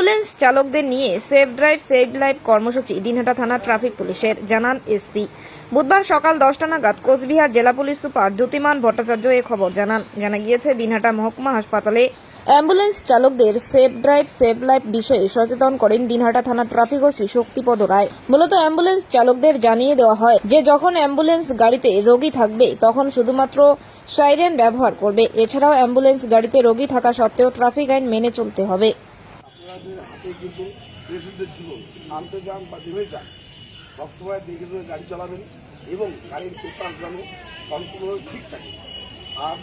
Ambulance চালকদের নিয়ে safe drive, save life কর্মসূচি দিনহাটা থানা ট্রাফিক পুলিশের, জানান এসপি। বুধবার সকাল দশটা নাগাদ কোচবিহার জেলা পুলিশ সুপার জ্যোতিমান ভট্টাচার্য এ খবর জানান। জানা গিয়েছে, দিনহাটা মহকুমা হাসপাতালে অ্যাম্বুলেন্স চালকদের সেফ ড্রাইভ, সেভ লাইফ বিষয়ে সচেতন করেন দিনহাটা থানা ট্রাফিক ওসি শক্তিপদ রায়। মূলত অ্যাম্বুলেন্স চালকদের জানিয়ে দেওয়া হয় যে, যখন অ্যাম্বুলেন্স গাড়িতে রোগী থাকবে, তখন শুধুমাত্র সাইরেন ব্যবহার করবে। এছাড়াও অ্যাম্বুলেন্স গাড়িতে রোগী থাকা সত্ত্বেও ট্রাফিক আইন মেনে চলতে হবে। আপনাদের হাতে কিন্তু পেশেন্টের জীবন আনতে যান বা দেবে যান, সবসময় দেখে ধরে গাড়ি চালাবেন এবং গাড়ির পেপার যেন সম্পূর্ণভাবে ঠিক থাকে। আর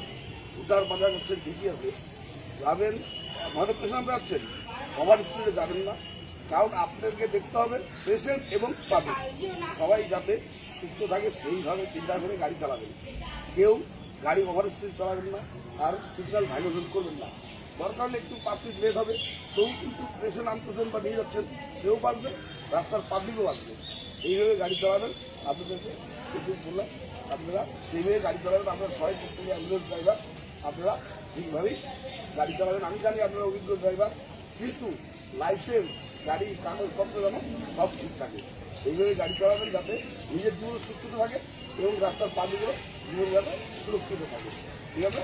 উদার বাজার হচ্ছে ঠিকই আছে। যাবেন, আমাদের পেশেন্ট যাচ্ছেন ওভার স্পিডে যাবেন না। কারণ আপনাদেরকে দেখতে হবে পেশেন্ট এবং পাবলিক। সবাই যাতে সুস্থ থাকে, সেইভাবে চিন্তা করে গাড়ি চালাবেন। কেউ গাড়ি ওভার স্পিড চালাবেন না, আর সিগন্যাল ভাইলেশন করবেন না। দরকার হলে একটু পাঁচ মিনিট লেট হবে। তবু কিন্তু পেশেন্ট আনতেছেন বা নিয়ে যাচ্ছেন, সেও বাঁচবে রাস্তার পাবলিকও বাঁচবে এইভাবে গাড়ি চালাবেন আপনাদেরকে বললাম, আপনারা সেইভাবে গাড়ি চালাবেন, আপনারা সবাই অ্যাম্বুলেন্স ড্রাইভার আপনারা ঠিকভাবেই গাড়ি চালাবেন। আমি জানি আপনারা অভিজ্ঞ ড্রাইভার কিন্তু লাইসেন্স গাড়ি কাগজপত্র যেন সব ঠিক থাকে। এইভাবে গাড়ি চালাবেন যাতে নিজের জীবন সুস্থ থাকে এবং রাস্তার পাবলিকও জীবন যাতে সুরক্ষিত থাকে। ঠিক আছে?